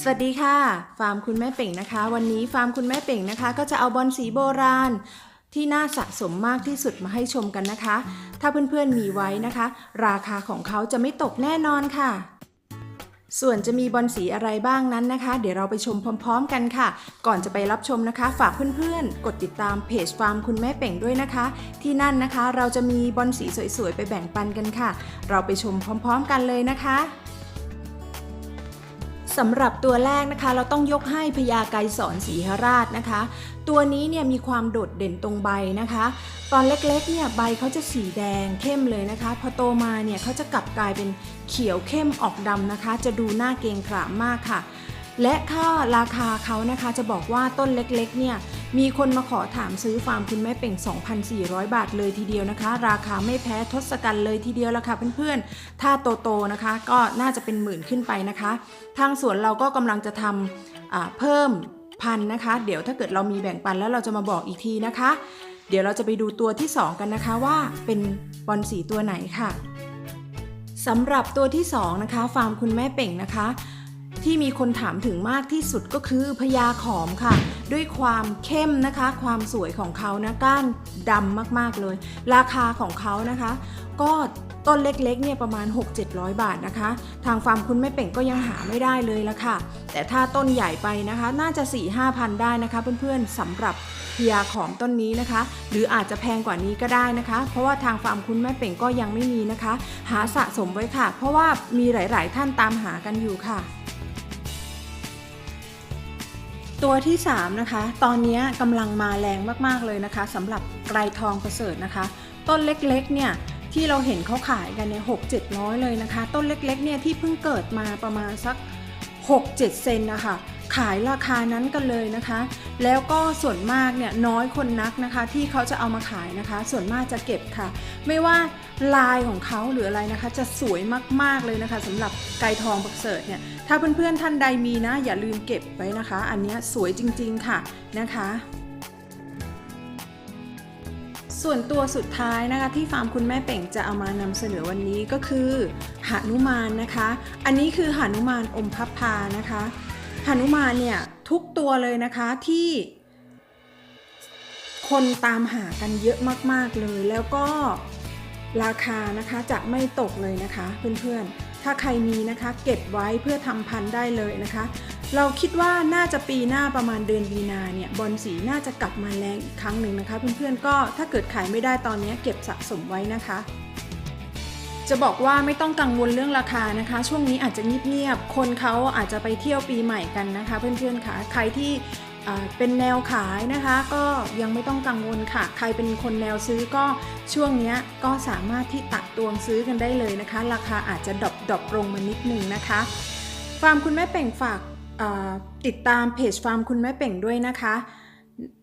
สวัสดีค่ะ ฟาร์มคุณแม่เป่งนะคะ วันนี้ฟาร์มคุณแม่เป่งนะคะ ก็จะเอาบอลสีโบราณ ที่น่าสะสมมากที่สุดมาให้ชมกันนะคะ ถ้าเพื่อนๆมีไว้นะคะ ราคาของเขาจะไม่ตกแน่นอนค่ะ ส่วนจะมีบอลสีอะไรบ้างนั้นนะคะ เดี๋ยวเราไปชมพร้อม ๆ กันค่ะ ก่อนจะไปรับชมนะคะ ฝากเพื่อนๆ กดติดตามเพจฟาร์มคุณแม่เป่งด้วยนะคะ ที่นั่นนะคะเราจะมีบอลสีสวยๆไปแบ่งปันกันค่ะ เราไปชมพร้อม ๆ กันเลยนะคะ สำหรับตัวแรกนะคะ เราต้องยกให้พญาไกรสอนศรีหราชนะคะ ตัวนี้เนี่ยมีความโดดเด่นตรงใบนะคะ ตอนเล็กๆเนี่ยใบเขาจะสีแดงเข้มเลยนะคะ พอโตมาเนี่ยเขาจะกลับกลายเป็นเขียวเข้มออกดำนะคะ จะดูน่าเกรงขามมากค่ะ และค่าราคาเขานะคะจะบอกว่าต้นเล็กๆเนี่ย มีคนมาขอถามซื้อฟาร์มคุณแม่เป่ง 2,400 บาทเลยทีเดียวนะคะ ราคาไม่แพ้ทศกัณฐ์เลยทีเดียวละค่ะเพื่อนๆ ถ้าโตๆนะคะ ก็น่าจะเป็นหมื่นขึ้นไปนะคะ ทางสวนเราก็กำลังจะทำเพิ่มพันนะคะ เดี๋ยวถ้าเกิดเรามีแบ่งปันแล้วเราจะมาบอกอีกทีนะคะ เดี๋ยวเราจะไปดูตัวที่ 2 กันนะคะว่าเป็นบอลสีตัวไหนค่ะสำหรับตัวที่ 2 นะคะ ฟาร์มคุณแม่เป่งนะคะ ที่มีคนถามถึงมากที่สุดก็คือพญาขอมค่ะ ด้วยความเข้มนะคะ ความสวยของเขานะก้านดำมากๆเลย ราคาของเขานะคะ ก็ต้นเล็กๆเนี่ยประมาณ 6-700 บาทนะคะ ทางฟาร์มคุณแม่เป่งก็ยังหาไม่ได้เลยละค่ะ แต่ถ้าต้นใหญ่ไปนะคะ น่าจะ 4-5,000ได้นะคะเพื่อนๆสำหรับพญาขอมต้นนี้นะคะ หรืออาจจะแพงกว่านี้ก็ได้นะคะ เพราะว่าทางฟาร์มคุณแม่เป่งก็ยังไม่มีนะคะ หาสะสมไว้ค่ะ เพราะว่ามีหลาย ๆ ท่านตามหากันอยู่ค่ะ ตัวที่ 3 นะคะ ตอนนี้กำลังมาแรงมากๆเลยนะคะสำหรับไกรทองประเสริฐนะคะ ต้นเล็กๆเนี่ยที่เราเห็นเขาขายกันเนี่ยหกเจ็ดร้อยเลยนะคะ ต้นเล็กๆเนี่ยที่เพิ่งเกิดมาประมาณสัก 6-7 เซนนะคะขายราคานั้นกันเลยนะคะ แล้วก็ส่วนมากเนี่ยน้อยคนนักนะคะ ที่เขาจะเอามาขายนะคะ ส่วนมากจะเก็บค่ะ ไม่ว่าลายของเขาหรืออะไรนะคะ จะสวยมากๆเลยนะคะสำหรับไก่ทองบักเสิร์ตเนี่ยถ้าเพื่อนๆท่านใดมีนะ อย่าลืมเก็บไว้นะคะ อันนี้สวยจริงๆค่ะนะคะ ส่วนตัวสุดท้ายนะคะที่ฟาร์มคุณแม่เป่งจะเอามานำเสนอวันนี้ก็คือหานุมานนะคะ อันนี้คือหานุมานอมพับพานะคะหานุมานเนี่ยทุกตัวเลยนะคะที่ คนตามหากันเยอะมากๆเลย แล้วก็ราคานะคะจะไม่ตกเลยนะคะเพื่อนๆ ถ้าใครมีนะคะเก็บไว้เพื่อทำพันธุ์ได้เลยนะคะ เราคิดว่าน่าจะปีหน้าประมาณเดือนมีนาเนี่ยบอลสีน่าจะกลับมาแรงอีกครั้งหนึ่งนะคะ เพื่อนๆก็ถ้าเกิดขายไม่ได้ตอนนี้เก็บสะสมไว้นะคะจะบอกว่าไม่ต้องกังวลเรื่องราคานะคะ ช่วงนี้อาจจะเงียบๆคนเขาอาจจะไปเที่ยวปีใหม่กันนะคะ เพื่อนๆค่ะใครที่ เป็นแนวขายนะคะก็ยังไม่ต้องกังวลค่ะ ใครเป็นคนแนวซื้อก็ช่วงนี้ก็สามารถที่ตักตวงซื้อกันได้เลยนะคะ ราคาอาจจะดรอปดรอปลงมานิดนึงนะคะฟาร์มคุณแม่เป่งฝากติดตามเพจฟาร์มคุณแม่เป่งด้วยนะคะ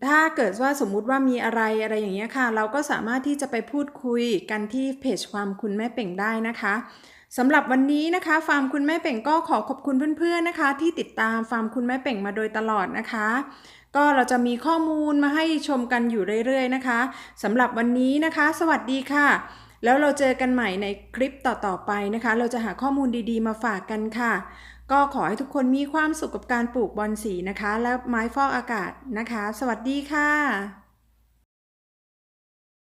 ถ้าเกิดว่าสมมุติว่ามีอะไรอะไรอย่างเงี้ยค่ะ เราก็สามารถที่จะไปพูดคุยกันที่เพจฟาร์มคุณแม่เป่งได้นะคะ สำหรับวันนี้นะคะ ฟาร์มคุณแม่เป่งก็ขอขอบคุณเพื่อนๆนะคะ ที่ติดตามฟาร์มคุณแม่เป่งมาโดยตลอดนะคะ ก็เราจะมีข้อมูลมาให้ชมกันอยู่เรื่อยๆนะคะสำหรับวันนี้นะคะ สวัสดีค่ะ แล้วเราเจอกันใหม่ในคลิปต่อๆไปนะคะ เราจะหาข้อมูลดีๆ มาฝากกันค่ะ ก็ขอให้ทุกคนมีความสุขกับการปลูกบอนสีนะคะ และไม้ฟอกอากาศนะคะ สวัสดีค่ะ